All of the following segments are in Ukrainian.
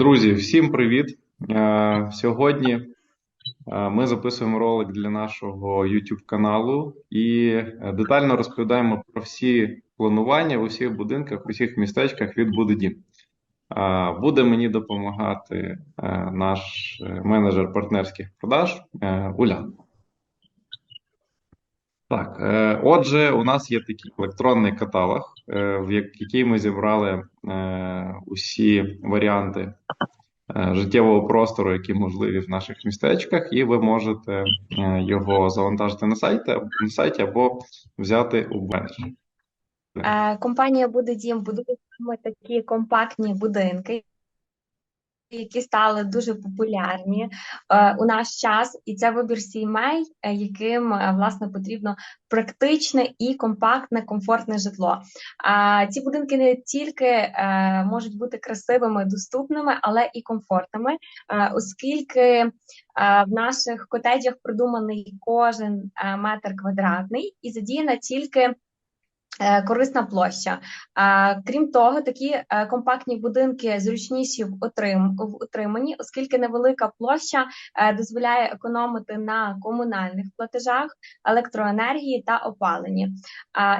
Друзі, всім привіт! Е, Сьогодні е, ми записуємо ролик для нашого YouTube каналу і е, детально розповідаємо про всі планування в усіх будинках, в усіх містечках від Буде Е, Буде мені допомагати наш менеджер партнерських продаж е, Улян. Так, е, отже, у нас є такий електронний каталог, е, в як- який ми зібрали е, усі варіанти життєвого простору, які можливі в наших містечках, і ви можете його завантажити на сайті, на сайті або взяти у. Е, Компанія Буде Дім будує такі компактні будинки, які стали дуже популярні е, у наш час, і це вибір сімей, е, яким е, власне потрібно практичне і компактне, комфортне житло. Ці будинки не тільки можуть бути красивими, доступними, але і комфортними, оскільки в наших котеджах продуманий кожен метр квадратний і задіяна тільки корисна площа. А, Крім того, такі е, компактні будинки зручніші в отрим утриманні, оскільки невелика площа е, дозволяє економити на комунальних платежах, електроенергії та опаленні.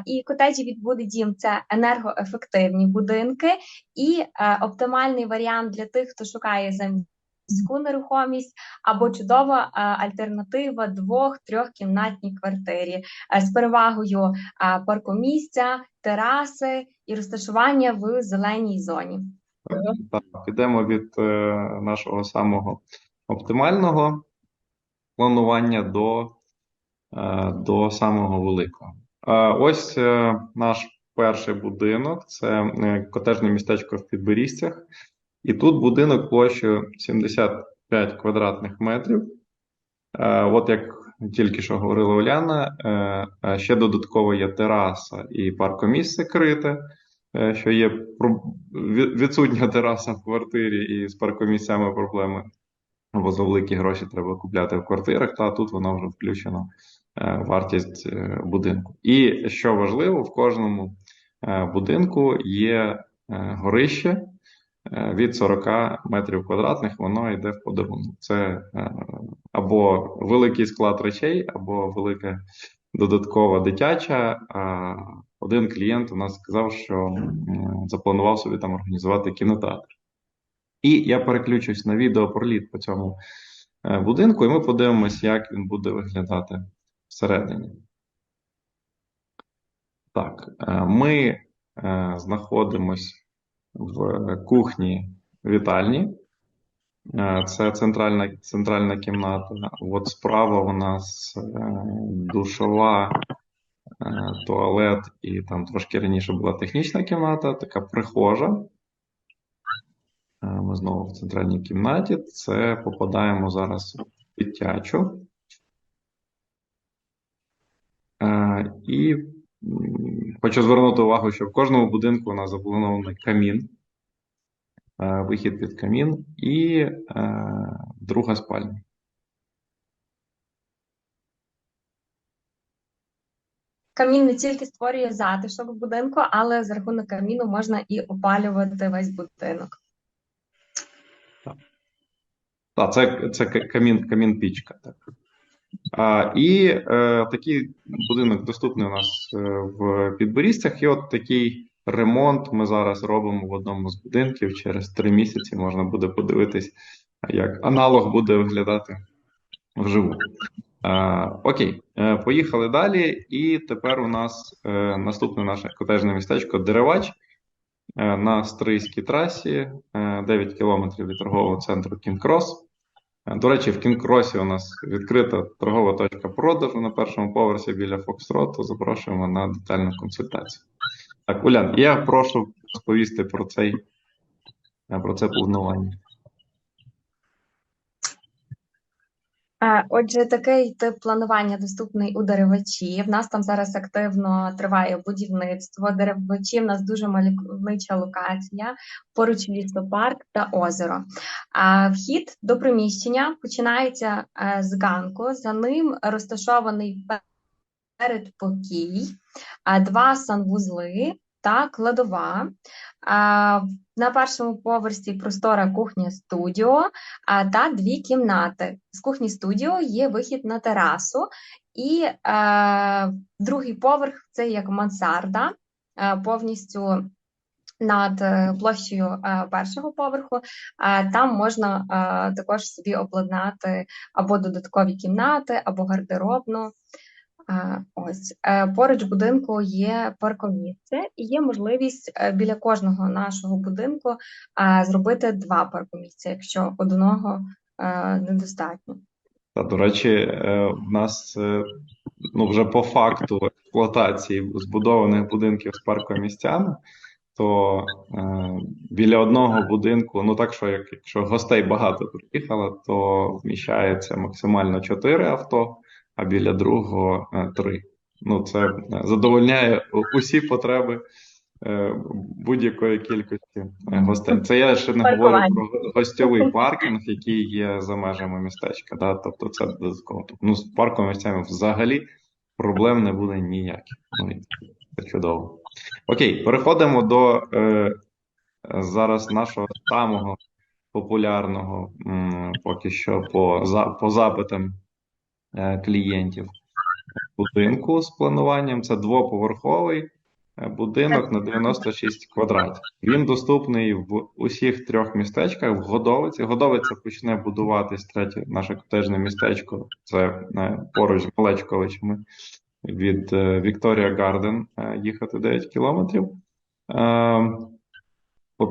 І котеджі від Дім це енергоефективні будинки і е, оптимальний варіант для тих, хто шукає замість міську нерухомість або чудова е, альтернатива двох-трьохкімнатній квартирі е, з перевагою е, паркомісця, тераси і розташування в зеленій зоні. Так, підемо від нашого самого оптимального планування до, до самого великого. Ось наш перший будинок це котежне містечко в Підберізцях. І тут будинок площею 75 квадратних метрів. Е, От як тільки що говорила Уляна, е, е, ще додатково є тераса і паркомісце крите, що є відсутня тераса в квартирі і з паркомісцями проблеми, бо за великі гроші треба купляти в квартирах, та тут воно вже включено е, вартість будинку. І що важливо, в кожному будинку є горище від 40 метрів квадратних, воно йде в подарунок. Це е, або великий склад речей, або велика додаткова дитяча. Один клієнт у нас сказав, що запланував собі там організувати кінотеатр. І я переключусь на відео про лід по цьому е, будинку, і ми подивимось, як він буде виглядати всередині. Так, е, ми е, знаходимось в кухні вітальні. Е, Це центральна, центральна кімната. От справа у нас е, душова, е, туалет, і там трошки раніше була технічна кімната, така прихожа. Ми знову в центральній кімнаті. Це попадаємо зараз в дитячу. І хочу звернути увагу, що в кожному будинку у нас запланований камін, е, вихід під камін і е, друга спальня. Камін не тільки створює затишок в будинку, але за рахунок каміну можна і опалювати весь будинок. Так, це, це камін, камін-пічка. Так. А, і е, такий будинок доступний у нас е, в Підборізцях. І от такий ремонт ми зараз робимо в одному з будинків. Через три місяці можна буде подивитись, як аналог буде виглядати вживу. А, окей, е, поїхали далі. І тепер у нас е, наступне наше котежне містечко Деревач е, на Стрийській трасі, е, 9 кілометрів від торгового центру Кінкрос. Е, До речі, в Кінкросі у нас відкрита торгова точка продажу на першому поверсі біля Фокстроту. Запрошуємо на детальну консультацію. Так, Улян, я прошу розповісти про цей е, про це планування. Отже, такий тип планування доступний у деревачі. В нас там зараз активно триває будівництво. Деревачі в нас дуже мальовнича локація, поруч лісопарк та озеро. Вхід до приміщення починається е, з ганку. За ним розташований передпокій, два санвузли та кладова. На першому поверсі простора кухня-студіо та дві кімнати. З кухні-студіо є вихід на терасу, і е, другий поверх це як мансарда, е, повністю над е, площею е, першого поверху. Там можна також собі обладнати або додаткові кімнати, або гардеробну. Ось Е, поруч будинку є паркомісце, і є можливість е, біля кожного нашого будинку е, зробити два паркомісця, якщо одного недостатньо. Та, до речі, в нас ну, вже по факту експлуатації збудованих будинків з паркомісцями, то біля одного будинку, ну так що як, якщо гостей багато приїхало, то вміщається максимально 4 авто, а біля другого е, 3. Ну, це е, задовольняє усі потреби е, будь-якої кількості гостей. Це я ще не говорю про гостьовий паркінг, який є за межами містечка. Да? Тобто це додатково. Ну, з парковими місцями взагалі проблем не буде ніяких. Ну, це чудово. Окей, переходимо до е, зараз нашого самого популярного м, поки що по, за, по запитам клієнтів будинку з плануванням. Це двоповерховий е, будинок на 96 квадратів. Він доступний в усіх трьох містечках в Годовиці. Годовиця почне будуватись третє наше котежне містечко. Це е, поруч з Малечковичами від е, Вікторія Гарден е, їхати 9 кілометрів. Е,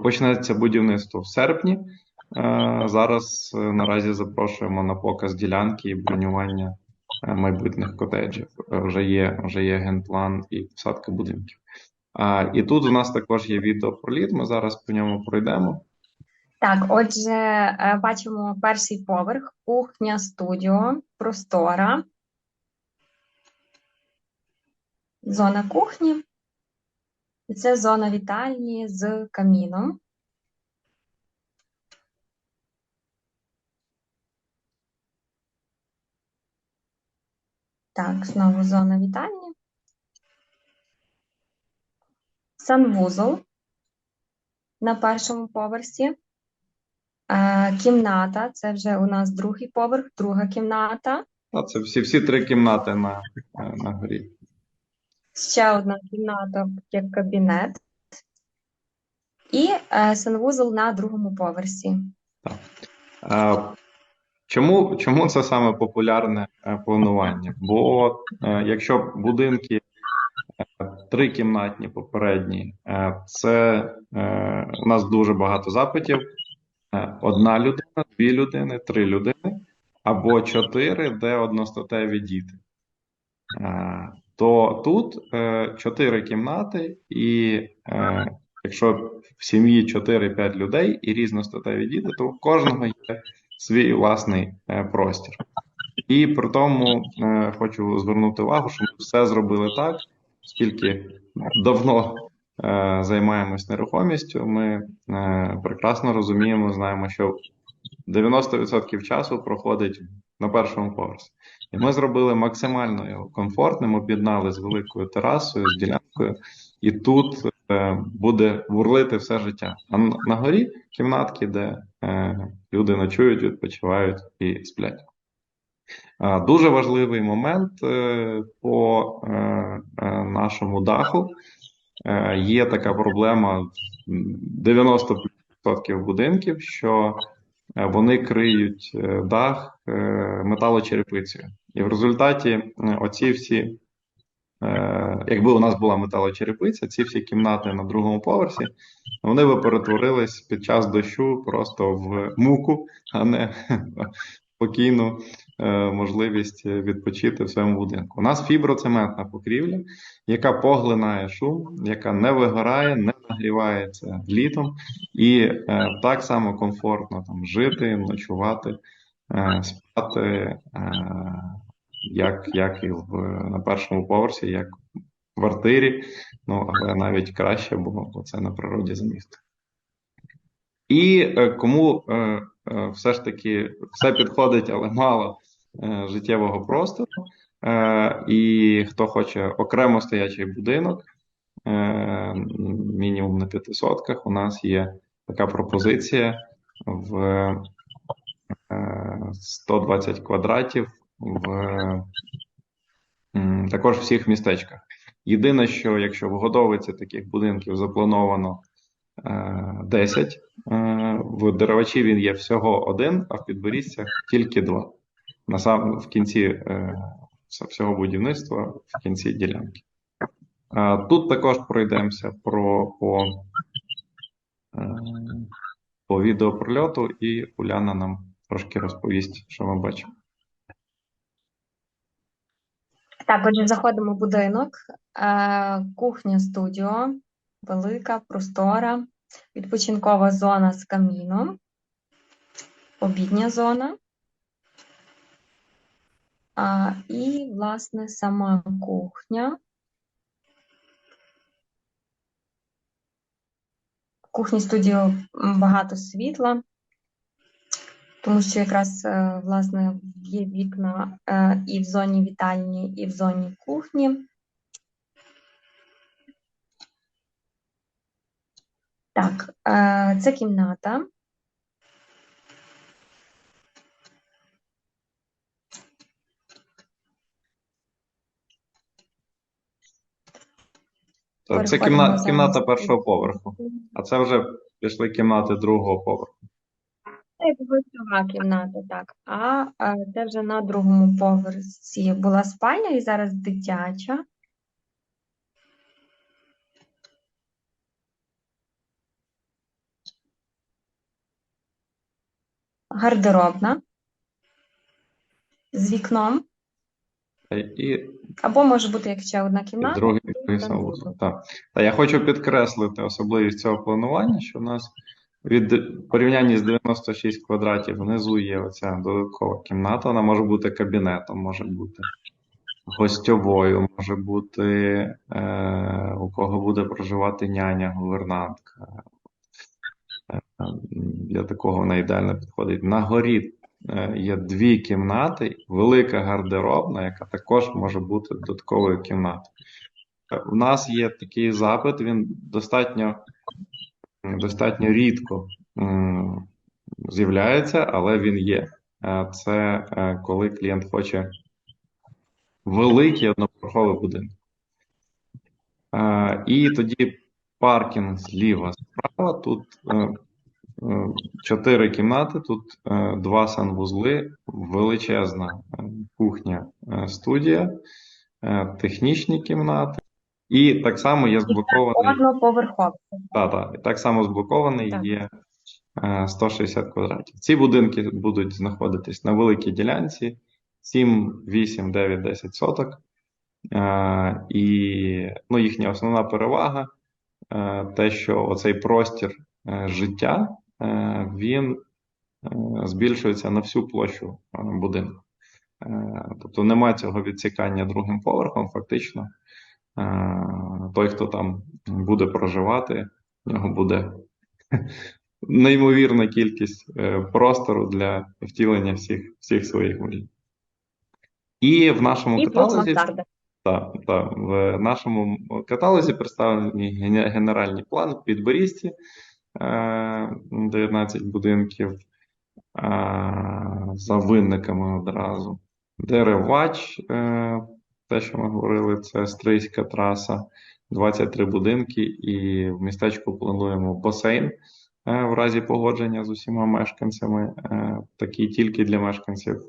Почнеться будівництво в серпні. Е, Зараз е, наразі запрошуємо на показ ділянки і бронювання е, майбутніх котеджів. Вже є, вже є генплан і посадка будинків. І тут у нас також є відео про лід. Ми зараз по ньому пройдемо. Так, отже, бачимо перший поверх, кухня, студіо, простора, зона кухні. Це зона вітальні з каміном. Так, знову зона вітальні. Санвузол на першому поверсі. Е, Кімната, це вже у нас другий поверх, друга кімната. А це всі, всі три кімнати на, е, на горі. Ще одна кімната як кабінет. І е, санвузол на другому поверсі. Е, Чому, чому це саме популярне е, планування? Бо е, якщо будинки е, трикімнатні попередні, це у нас дуже багато запитів. Одна людина, дві людини, три людини або чотири, де одностатеві діти. То тут чотири кімнати, і якщо в сім'ї 4-5 людей і різностатеві діти, то у кожного є свій власний е, простір. І при тому е, хочу звернути увагу, що ми все зробили так, оскільки давно е, займаємось нерухомістю, ми прекрасно розуміємо, знаємо, що 90% часу проходить на першому поверсі. І ми зробили максимально його комфортним, об'єднали з великою терасою, з ділянкою, і тут е, буде бурлити все життя. А на горі кімнатки, де е, люди ночують, відпочивають і сплять. Дуже важливий момент е, по нашому даху. Є така проблема 90% будинків, що вони криють дах металочерепицею. І в результаті оці всі, якби у нас була металочерепиця, ці всі кімнати на другому поверсі, вони би перетворились під час дощу просто в муку, а не спокійну е, можливість відпочити в своєму будинку. У нас фіброцементна покрівля, яка поглинає шум, яка не вигорає, не нагрівається літом, і е, так само комфортно там жити, ночувати, е, спати, е, як, як і в, на першому поверсі, як в квартирі, ну але навіть краще, бо, це на природі за місто. І е, кому е, е, все ж таки все підходить, але мало життєвого простору, і хто хоче окремо стоячий будинок, мінімум на п'яти сотках, у нас є така пропозиція в е, 120 квадратів в також всіх містечках. Єдине, що якщо в Годовиці таких будинків заплановано е, 10, е, в Деревачі він є всього один, а в Підборізцях тільки два. На сам в кінці е, всього будівництва, в кінці ділянки. Е, Тут також пройдемося про по, е, по відеопрольоту, і Уляна нам трошки розповість, що ми бачимо. Так, отже, заходимо в будинок. Е, Кухня студіо, велика, простора, відпочинкова зона з каміном, обідня зона. І, власне, сама кухня. В кухні студіо багато світла, тому що якраз, е, власне, є вікна е, і в зоні вітальні, і в зоні кухні. Так, е, це кімната. Це Переходимо кімната, першого поверху, а це вже пішли кімнати другого поверху. Гостьова кімната, так. А це вже на другому поверсі була спальня і зараз дитяча. Гардеробна з вікном. І Або може бути як ще одна кімната. другий, і другий санвузол. Так. Та я хочу підкреслити особливість цього планування, що у нас від порівнянні з 96 квадратів внизу є оця додаткова кімната. Вона може бути кабінетом, може бути гостьовою, може бути е, у кого буде проживати няня, гувернантка. Е, Для такого вона ідеально підходить. На горі е, є дві кімнати, велика гардеробна, яка також може бути додатковою кімнатою. У нас є такий запит, він достатньо, достатньо рідко з'являється, але він є. Е, Це е, коли клієнт хоче великий одноповерховий будинок. Е, І тоді паркінг зліва справа. Тут е, е, чотири кімнати, тут е, два санвузли, величезна е, кухня, е, студія, е, технічні кімнати. І так само є зблокований. Одноповерхова. Та, та, і так само зблокований Так. є е, 160 квадратів. Ці будинки будуть знаходитись на великій ділянці 7, 8, 9, 10 соток. Е, І ну, їхня основна перевага е, те, що оцей простір е, життя е, він е, збільшується на всю площу е, будинку. Е, Тобто немає цього відсікання другим поверхом, фактично. Е, Той, хто там буде проживати, в нього буде неймовірна кількість е, простору для втілення всіх, всіх своїх мрій. І в нашому І каталозі та, та, в нашому каталозі представлені ген- генеральні плани в Підборізці, е, 19 будинків за винниками одразу. Деревач, те, що ми говорили, це Стрийська траса, 23 будинки, і в містечку плануємо басейн е, в разі погодження з усіма мешканцями, е, такий тільки для мешканців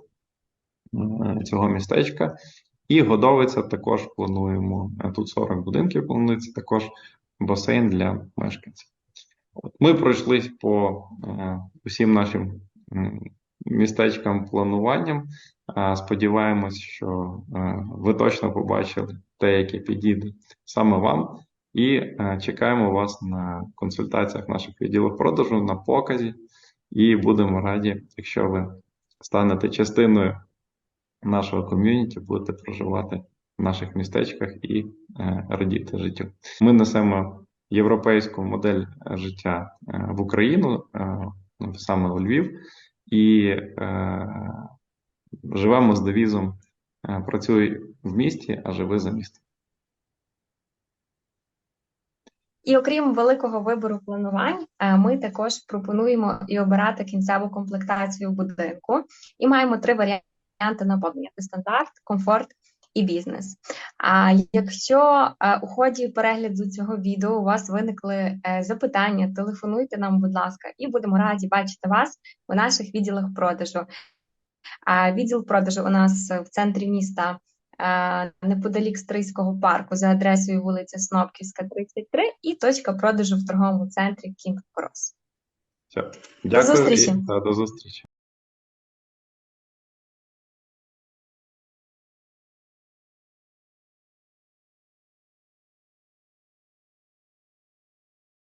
е, цього містечка. І Годовиця також плануємо. Тут 40 будинків планується також басейн для мешканців. Ми пройшлись по усім нашим містечкам плануванням. Сподіваємось, що е, ви точно побачили те, яке підійде саме вам. І е, чекаємо вас на консультаціях наших відділів продажу, на показі. І будемо раді, якщо ви станете частиною нашого ком'юніті, будете проживати в наших містечках і е, радіти життю. Ми несемо європейську модель життя в Україну, саме у Львів, і живемо з девізом е, працюй в місті, а живи за містом. І окрім великого вибору планувань, е, ми також пропонуємо і обирати кінцеву комплектацію будинку. І маємо три варіанти наповнення: стандарт, комфорт і бізнес. А якщо е, у ході перегляду цього відео у вас виникли запитання, телефонуйте нам, будь ласка, і будемо раді бачити вас у наших відділах продажу. Відділ продажу у нас в центрі міста е, неподалік Стрийського парку за адресою вулиця Снопківська, 33 і точка продажу в торговому центрі Кінг Крос. Дякую зустрічі. і та, до зустрічі.